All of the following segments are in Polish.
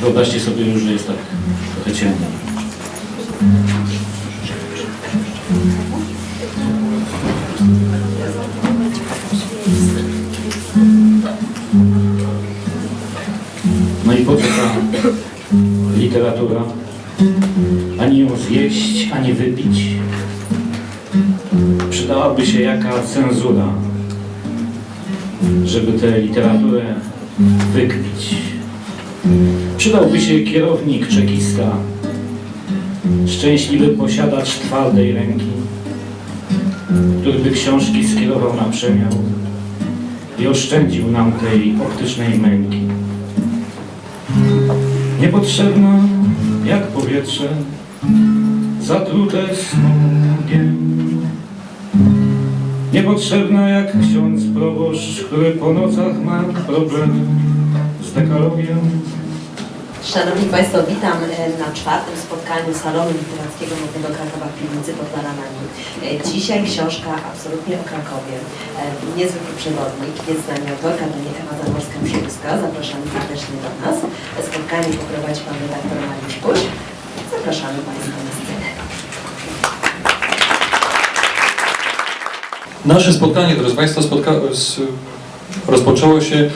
Wyobraźcie sobie już, że jest tak trochę ciemno. No i po co ta literatura? Ani ją zjeść, ani wypić. Przydałaby się jaka cenzura, żeby tę literaturę wykpić. Przydałby się kierownik czekista, szczęśliwy posiadacz twardej ręki, który by książki skierował na przemiał i oszczędził nam tej optycznej męki. Niepotrzebna jak powietrze, zatrute smogiem. Niepotrzebna jak ksiądz proboszcz, który po nocach ma problem z dekalogiem. Szanowni Państwo, witam e, na czwartym spotkaniu Salonu Literackiego Modnego Krakowa w Piwnicy pod Baranami. E, Dzisiaj książka absolutnie o Krakowie. E, Niezwykły przewodnik, jest z nami autorka, pani Ewa Zamorska-Mszyńska. Zapraszamy serdecznie do nas. Spotkanie poprowadzi pan redaktor Mariusz Puś. Zapraszamy Państwa na Nasze spotkanie, drodzy Państwo, spotka z, rozpoczęło się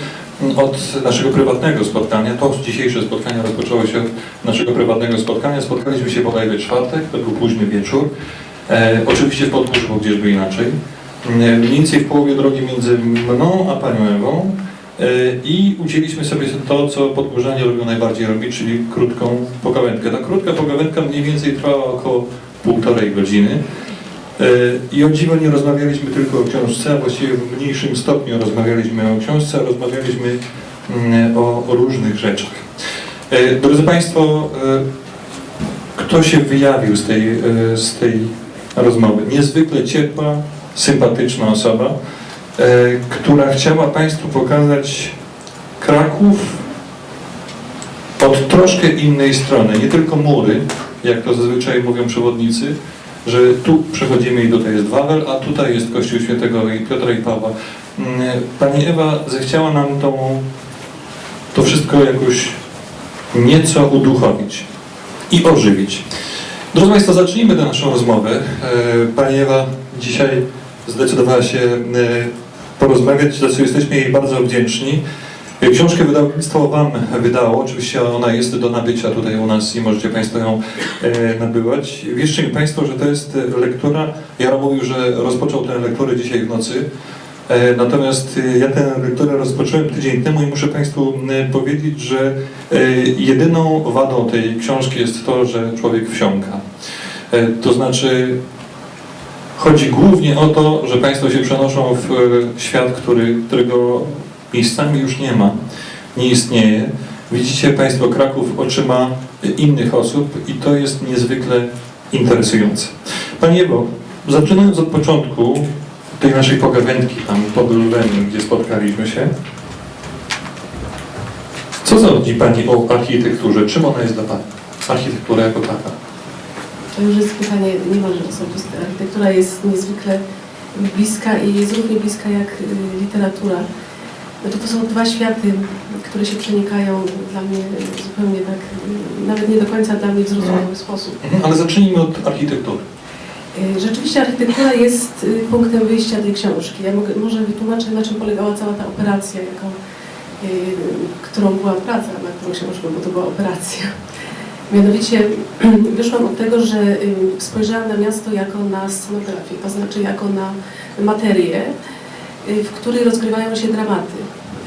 od naszego prywatnego spotkania. To dzisiejsze spotkanie rozpoczęło się od naszego prywatnego spotkania. Spotkaliśmy się bodajże w czwartek, to był późny wieczór. E, oczywiście w Podgórzu, bo gdzieżby inaczej. E, mniej więcej w połowie drogi między mną a Panią Ewą. E, I ucięliśmy sobie to, co podgórzanie lubią najbardziej robić, czyli krótką pogawędkę. Ta krótka pogawędka mniej więcej trwała około półtorej godziny. E, I o dziwo nie rozmawialiśmy tylko o książce, a właściwie w mniejszym stopniu rozmawialiśmy o książce, rozmawialiśmy mm, o, o różnych rzeczach. E, Drodzy Państwo, e, kto się wyjawił z tej, z tej rozmowy? Niezwykle ciepła, sympatyczna osoba, która chciała Państwu pokazać Kraków od troszkę innej strony. Nie tylko mury, jak to zazwyczaj mówią przewodnicy, że tu przechodzimy i tutaj jest Wawel, a tutaj jest Kościół Świętego i Piotra i Pawła. Mm, Pani Ewa zechciała nam tą, to wszystko jakoś nieco uduchowić i ożywić. Drodzy Państwo, zacznijmy tę naszą rozmowę. E, Pani Ewa dzisiaj zdecydowała się e, porozmawiać, za co jesteśmy jej bardzo wdzięczni. E, Książkę wydawnictwo Wam wydało, oczywiście ona jest do nabycia tutaj u nas i możecie Państwo ją e, nabywać. Wierzcie mi Państwo, że to jest lektura, Jaro mówił, że rozpoczął tę lekturę dzisiaj w nocy, e, natomiast e, ja tę lekturę rozpocząłem tydzień temu i muszę Państwu e, powiedzieć, że e, jedyną wadą tej książki jest to, że człowiek wsiąka. E, To znaczy chodzi głównie o to, że Państwo się przenoszą w e, świat, który, którego miejscami już nie ma, nie istnieje. Widzicie Państwo Kraków oczyma innych osób i to jest niezwykle interesujące. Pani Ewo, zaczynając od początku tej naszej pogawędki tam pod Lulem, gdzie spotkaliśmy się, co sądzi Pani o architekturze? Czym ona jest dla Pani? Architektura jako taka. To już jest pytanie niemalże osobiste. Architektura jest niezwykle bliska i jest równie bliska jak y, literatura. No to, to są dwa światy, które się przenikają dla mnie zupełnie tak, nawet nie do końca dla mnie w zrozumiały sposób. Ale zacznijmy od architektury. Y, Rzeczywiście architektura jest y, punktem wyjścia tej książki. Ja mogę, może wytłumaczę, na czym polegała cała ta operacja, jaką, y, którą była praca nad tą książką, bo to była operacja. Mianowicie wyszłam od tego, że spojrzałam na miasto jako na scenografię, to znaczy jako na materię, w której rozgrywają się dramaty.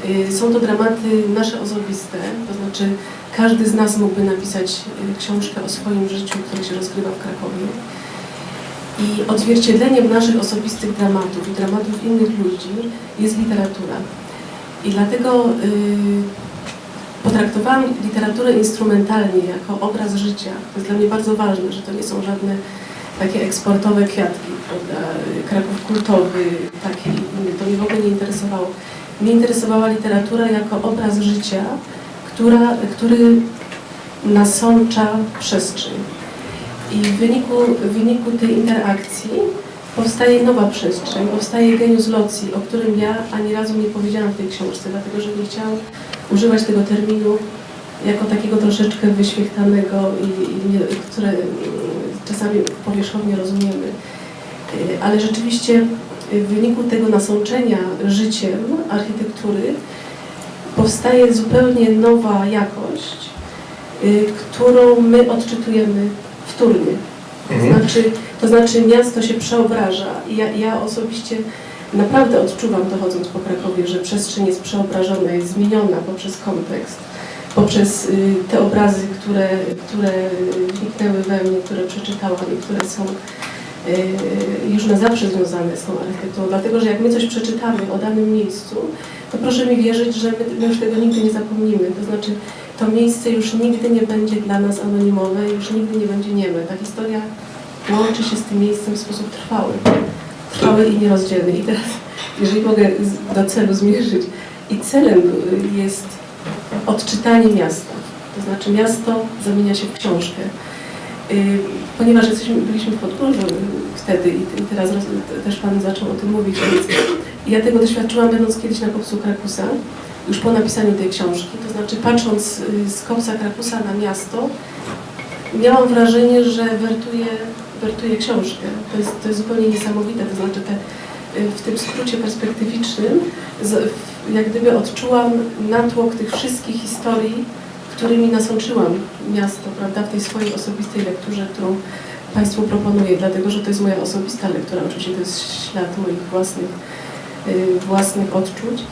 Y, Są to dramaty nasze osobiste, to znaczy każdy z nas mógłby napisać y, książkę o swoim życiu, które się rozgrywa w Krakowie. I odzwierciedleniem naszych osobistych dramatów i dramatów innych ludzi jest literatura. I dlatego y, potraktowałam literaturę instrumentalnie jako obraz życia. To jest dla mnie bardzo ważne, że to nie są żadne takie eksportowe kwiatki, prawda? Kraków kultowy, taki, to mnie w ogóle nie interesowało. Mnie interesowała literatura jako obraz życia, która, który nasącza przestrzeń. I w wyniku, w wyniku tej interakcji powstaje nowa przestrzeń, powstaje genius loci, o którym ja ani razu nie powiedziałam w tej książce, dlatego że nie chciałam używać tego terminu jako takiego troszeczkę wyświechtanego i, i nie, które mm, czasami powierzchownie rozumiemy. Y, Ale rzeczywiście w wyniku tego nasączenia życiem architektury powstaje zupełnie nowa jakość, y, którą my odczytujemy wtórnie. To Mhm. znaczy, to znaczy miasto się przeobraża. I Ja, ja osobiście naprawdę odczuwam to chodząc po Krakowie, że przestrzeń jest przeobrażona, jest zmieniona poprzez kontekst, poprzez y, te obrazy, które, które wniknęły we mnie, które przeczytałam i które są y, już na zawsze związane z tą architekturą. Dlatego, że jak my coś przeczytamy o danym miejscu, to proszę mi wierzyć, że my, już tego nigdy nie zapomnimy. To znaczy, to miejsce już nigdy nie będzie dla nas anonimowe, już nigdy nie będzie nieme. Ta historia łączy się z tym miejscem w sposób trwały. Trwały i nierozdzielny. I teraz, jeżeli mogę do celu zmierzyć, i celem y, jest odczytanie miasta. To znaczy miasto zamienia się w książkę. Y, Ponieważ jesteśmy, byliśmy w Podgórzu y, wtedy i teraz też Pan zaczął o tym mówić, więc ja tego doświadczyłam będąc kiedyś na kopcu Krakusa, już po napisaniu tej książki. To znaczy patrząc y, z kopca Krakusa na miasto, miałam wrażenie, że wertuję, wertuję książkę. To jest, to jest zupełnie niesamowite. To znaczy te, w tym skrócie perspektywicznym jak gdyby odczułam natłok tych wszystkich historii, którymi nasączyłam miasto, prawda, w tej swojej osobistej lekturze, którą Państwu proponuję, dlatego że to jest moja osobista lektura, oczywiście to jest ślad moich własnych, y, własnych odczuć.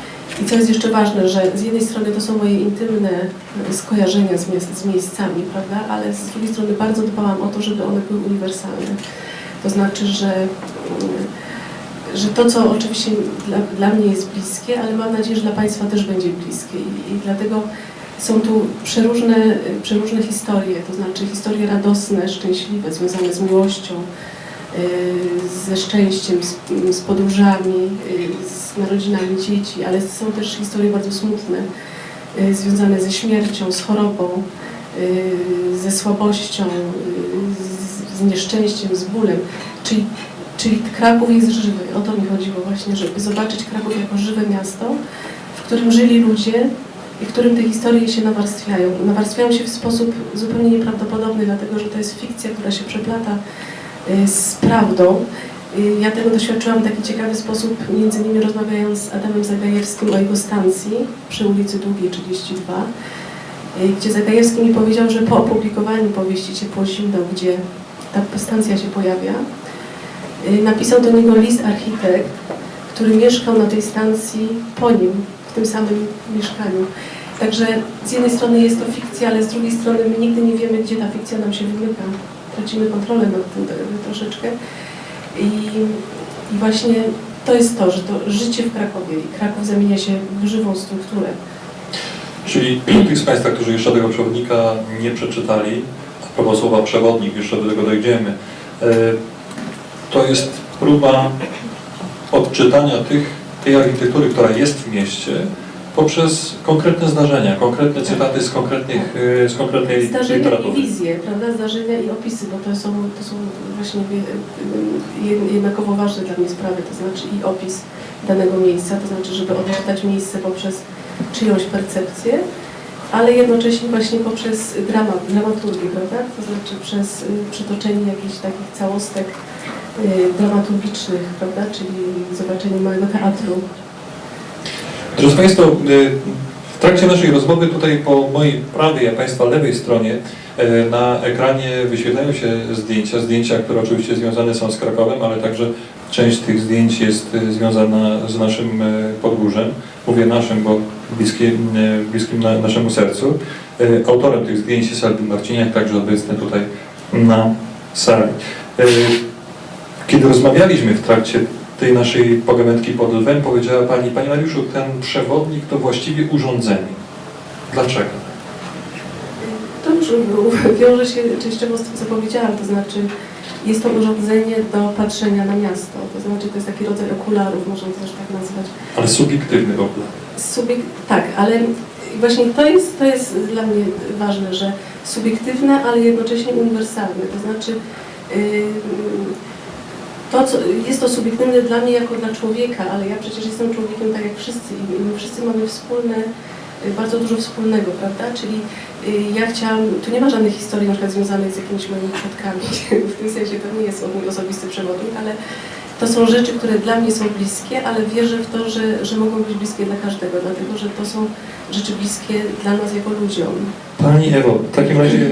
I co jest jeszcze ważne, że z jednej strony to są moje intymne skojarzenia z, miast, z miejscami, prawda, ale z drugiej strony bardzo dbałam o to, żeby one były uniwersalne. To znaczy, że, y, że to, co oczywiście dla, dla mnie jest bliskie, ale mam nadzieję, że dla Państwa też będzie bliskie. I, i dlatego są tu przeróżne, przeróżne historie, to znaczy historie radosne, szczęśliwe, związane z miłością, y, ze szczęściem, z, z podróżami, y, z narodzinami dzieci, ale są też historie bardzo smutne, y, związane ze śmiercią, z chorobą, ze słabością, z, z nieszczęściem, z bólem. Czyli, czyli Kraków jest żywy. O to mi chodziło właśnie, żeby zobaczyć Kraków jako żywe miasto, w którym żyli ludzie, i w którym te historie się nawarstwiają. Nawarstwiają się w sposób zupełnie nieprawdopodobny, dlatego że to jest fikcja, która się przeplata y, z prawdą. Y, Ja tego doświadczyłam w taki ciekawy sposób, między innymi rozmawiając z Adamem Zagajewskim o jego stacji przy ulicy Długiej 32, y, gdzie Zagajewski mi powiedział, że po opublikowaniu powieści Ciepło Zimno, gdzie ta stacja się pojawia, napisał do niego list architekt, który mieszkał na tej stacji po nim, tym samym mieszkaniu. Także z jednej strony jest to fikcja, ale z drugiej strony my nigdy nie wiemy, gdzie ta fikcja nam się wymyka. Tracimy kontrolę nad tym troszeczkę. I, I właśnie to jest to, że to życie w Krakowie i Kraków zamienia się w żywą strukturę. Czyli tych z Państwa, którzy jeszcze tego przewodnika nie przeczytali, a propos słowa przewodnik, jeszcze do tego dojdziemy, e, to jest próba odczytania tych, tej architektury, która jest w mieście, poprzez konkretne zdarzenia, konkretne cytaty z, konkretnych, e, z konkretnej Zdarzenia i literatury. wizje, prawda? Zdarzenia i opisy, bo to są, to są właśnie wie- jed- jednakowo ważne dla mnie sprawy, to znaczy i opis danego miejsca, to znaczy, żeby odczytać miejsce poprzez czyjąś percepcję, ale jednocześnie właśnie poprzez dramat, dramaturgię, prawda? To znaczy przez przytoczenie jakichś takich całostek dramaturgicznych, prawda? Czyli zobaczenie małego teatru. Drodzy Państwo, y, w trakcie naszej rozmowy tutaj po mojej prawej, a Państwa lewej stronie y, na ekranie wyświetlają się zdjęcia, zdjęcia, które oczywiście związane są z Krakowem, ale także część tych zdjęć jest y, związana z naszym y, Podgórzem. Mówię naszym, bo bliskie, y, bliskim na, naszemu sercu. Y, Autorem tych zdjęć jest Albin Marciniak, także obecny tutaj na sali. Rozmawialiśmy w trakcie tej naszej pogawędki pod lwem powiedziała Pani, Panie Mariuszu, ten przewodnik to właściwie urządzenie. Dlaczego? To już wiąże się częściowo z tym, co powiedziałam, to znaczy jest to urządzenie do patrzenia na miasto, to znaczy to jest taki rodzaj okularów, można to też tak nazwać. Ale subiektywny ogóle. Subiek tak, ale właśnie to jest, to jest dla mnie ważne, że subiektywne, ale jednocześnie uniwersalne, to znaczy yy, to, co, jest to subiektywne dla mnie jako dla człowieka, ale ja przecież jestem człowiekiem tak jak wszyscy i my wszyscy mamy wspólne y, bardzo dużo wspólnego, prawda? Czyli y, ja chciałam, tu nie ma żadnych historii na przykład związanych z jakimiś moimi przodkami, w tym sensie to nie jest mój osobisty przewodnik, ale to są rzeczy, które dla mnie są bliskie, ale wierzę w to, że, że mogą być bliskie dla każdego, dlatego że to są rzeczy bliskie dla nas jako ludziom. Pani Ewo, w takim razie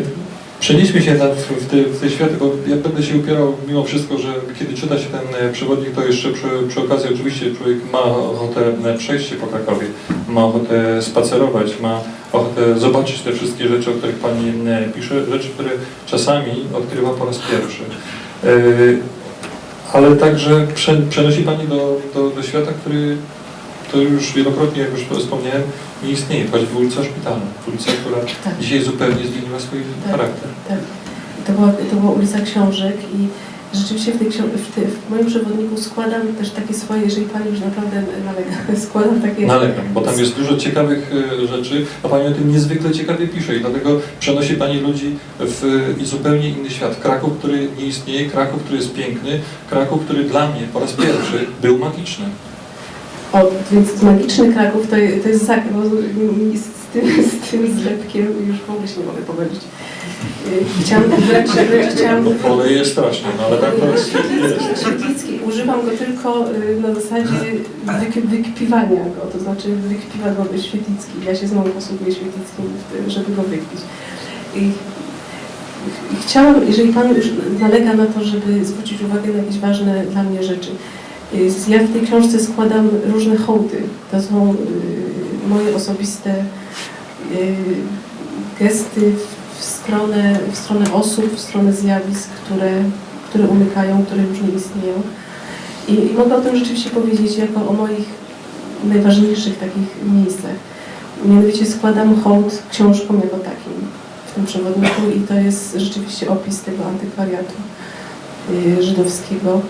przenieśmy się na, w, te, w te światy, bo ja będę się upierał mimo wszystko, że kiedy czyta się ten e, przewodnik, to jeszcze przy, przy okazji oczywiście człowiek ma ochotę e, przejść się po Krakowie, ma ochotę spacerować, ma ochotę zobaczyć te wszystkie rzeczy, o których Pani e, pisze, rzeczy, które czasami odkrywa po raz pierwszy. Ale także prze, przenosi Pani do, do, do świata, który to już wielokrotnie, jak już wspomniałem, nie istnieje, choćby ulica Szpitalna, ulica, która Tak. dzisiaj zupełnie zmieniła swój Tak. charakter. Tak. To była, to była ulica Książek i rzeczywiście w, tej, w, tej, w moim przewodniku składam też takie swoje, jeżeli Pani już naprawdę nalega, składam takie... Nalegam, bo tam jest dużo ciekawych e, rzeczy, a Pani o tym niezwykle ciekawie pisze i dlatego przenosi Pani ludzi w zupełnie inny świat. Kraków, który nie istnieje, Kraków, który jest piękny, Kraków, który dla mnie po raz pierwszy był magiczny. O, więc magiczny Kraków to, to jest zak, bo z z tym, z tym zlepkiem już w ogóle się nie mogę pogodzić. Y, Chciałam wręcz, wręcz chciałam... Pole jest straszne, no ale tak prostu jest. Świetlicki, używam go tylko y, na zasadzie wyk- wykpiwania go, to znaczy wykpiwa go Świetlicki. Ja się znowu posługuję Świetlickim, tym, żeby go wykpić. I, i chciałam, jeżeli Pan już nalega na to, żeby zwrócić uwagę na jakieś ważne dla mnie rzeczy. Y, Ja w tej książce składam różne hołdy. To są y, moje osobiste y, gesty w stronę, w stronę osób, w stronę zjawisk, które, które umykają, które już nie istnieją. I, I mogę o tym rzeczywiście powiedzieć jako o moich najważniejszych takich miejscach. Mianowicie składam hołd książkom jako takim w tym przewodniku i to jest rzeczywiście opis tego antykwariatu żydowskiego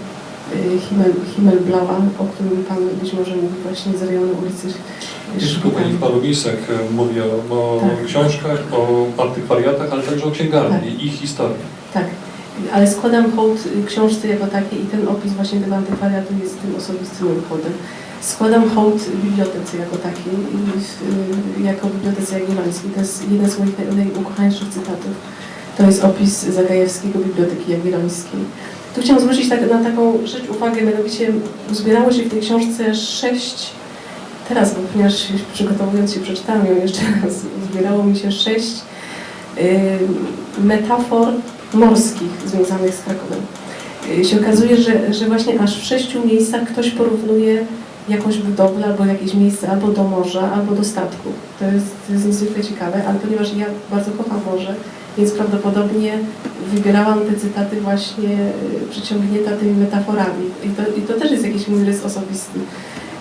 Himmel, Himmelblaua, o którym Pan być może mówi właśnie z rejonu ulicy Pani w paru miejscach e, mówi o, Tak. książkach, o antykwariatach, ale także o księgarni Tak. i ich historii. Tak, ale składam hołd y, książce jako takiej i ten opis właśnie tego antykwariatu jest tym osobistym moim hołdem. Składam hołd bibliotece jako takiej, y, jako bibliotece jagiellońskiej. To jest jeden z moich naj- najukochańszych cytatów. To jest opis Zagajewskiego Biblioteki Jagiellońskiej. Tu chciałam zwrócić tak, na taką rzecz uwagę, mianowicie uzbierało się w tej książce sześć, teraz, bo ponieważ przygotowując się przeczytałam ją jeszcze raz, uzbierało mi się sześć y, metafor morskich związanych z Krakowem. Y, się okazuje, że, że właśnie aż w sześciu miejscach ktoś porównuje jakąś budowlę albo jakieś miejsce albo do morza, albo do statku. To jest, to jest niezwykle ciekawe, ale ponieważ ja bardzo kocham morze, więc prawdopodobnie wybierałam te cytaty właśnie y, przyciągnięta tymi metaforami. I to, I to też jest jakiś mój rys osobisty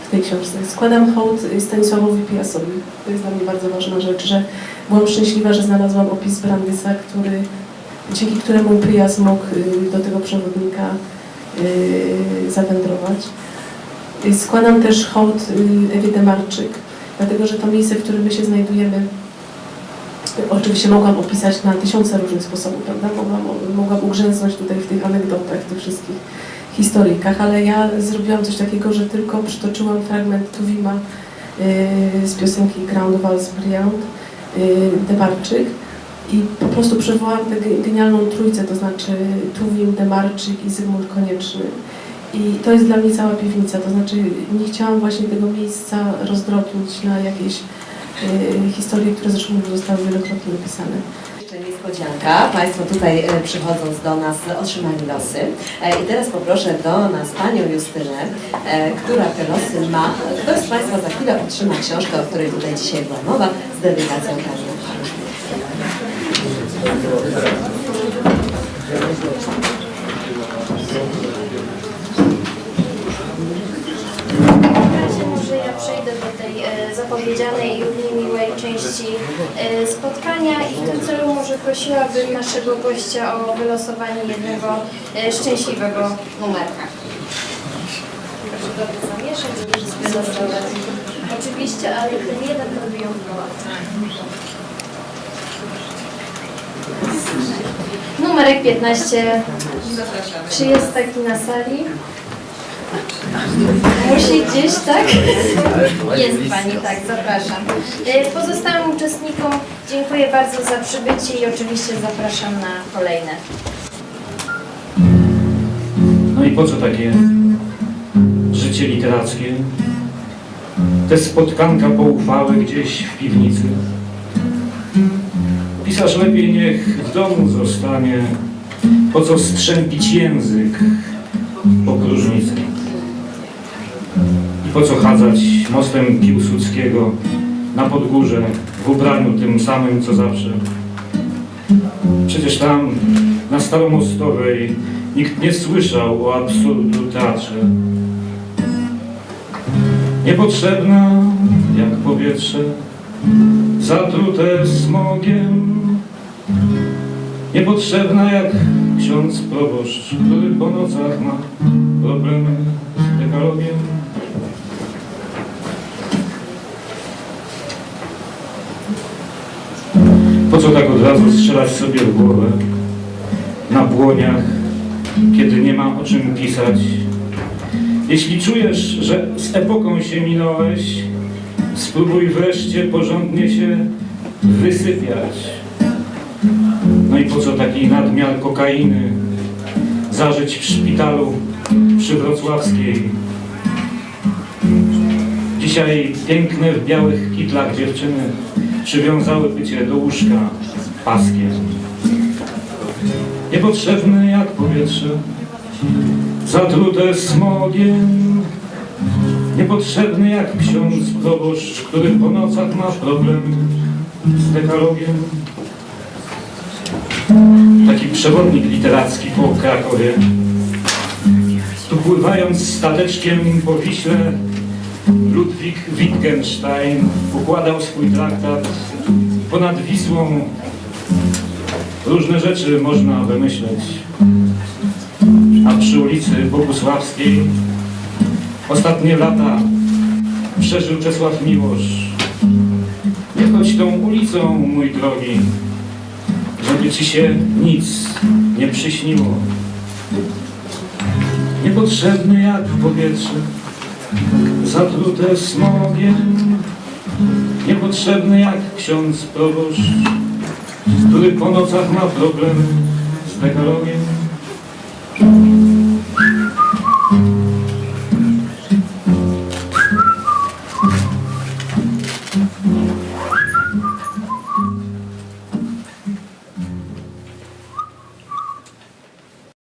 w tej książce. Składam hołd Stanisławowi Pijasowi. To jest dla mnie bardzo ważna rzecz, że byłam szczęśliwa, że znalazłam opis Brandysa, który, dzięki któremu Pyjas mógł y, do tego przewodnika y, zawędrować. Składam też hołd Ewie Demarczyk, dlatego że to miejsce, w którym my się znajdujemy, oczywiście mogłam opisać na tysiące różnych sposobów, prawda? Mogłam, mogłam ugrzęznąć tutaj w tych anegdotach, w tych wszystkich historyjkach, ale ja zrobiłam coś takiego, że tylko przytoczyłam fragment Tuwima y, z piosenki Ground Vals Brillant, y, Demarczyk i po prostu przywołałam tę ge- genialną trójcę, to znaczy Tuwim, Demarczyk i Zygmunt Konieczny. I to jest dla mnie cała piwnica, to znaczy nie chciałam właśnie tego miejsca rozdrobnić na jakieś historie, które zresztą już zostały wielokrotnie opisane. Jeszcze niespodzianka. Państwo tutaj e, przychodząc do nas otrzymali losy. E, I teraz poproszę do nas Panią Justynę, e, która te losy ma. Kto z Państwa za chwilę otrzyma książkę, o której tutaj dzisiaj była mowa, z dedykacją Pani. W razie może ja przejdę do tej e, zapowiedzianej równie miłej części e, spotkania i w tym celu może prosiłabym naszego gościa o wylosowanie jednego e, szczęśliwego numerka. Proszę dobrze zamieszać, żeby. Oczywiście, ale ten jeden to wyjątkowo. Numerek 15. Czy jest taki na sali? Musi gdzieś, tak? Jest Pani, tak, zapraszam. Y, Pozostałym uczestnikom dziękuję bardzo za przybycie i oczywiście zapraszam na kolejne. No i po co takie życie literackie? Te spotkanka poufałe gdzieś w piwnicy. Pisarz lepiej niech w domu zostanie, po co strzępić język po co chadzać mostem Piłsudskiego na podgórze w ubraniu tym samym co zawsze. Przecież tam, na Staromostowej, nikt nie słyszał o absurdu teatrze. Niepotrzebna jak powietrze, zatrute smogiem. Niepotrzebna jak ksiądz proboszcz, który po nocach ma problemy z dekalogiem. Po co tak od razu strzelać sobie w głowę? Na błoniach, kiedy nie ma o czym pisać. Jeśli czujesz, że z epoką się minąłeś, spróbuj wreszcie porządnie się wysypiać. No i po co taki nadmiar kokainy? Zażyć w szpitalu przy Wrocławskiej. Dzisiaj piękne w białych kitlach dziewczyny przywiązałyby cię do łóżka paskiem. Niepotrzebne jak powietrze, zatrute smogiem. Niepotrzebny jak ksiądz proboszcz, który po nocach ma problem z dekalogiem. Taki przewodnik literacki po Krakowie. Tu pływając stateczkiem po Wiśle, Ludwik Wittgenstein układał swój traktat ponad Wisłą. Różne rzeczy można wymyśleć. A przy ulicy Bogusławskiej ostatnie lata przeżył Czesław Miłosz. Nie chodź tą ulicą, mój drogi, żeby ci się nic nie przyśniło. Niepotrzebny jak powietrze, zatrute smogiem, niepotrzebny jak ksiądz proboszcz, który po nocach ma problem z dekalogiem.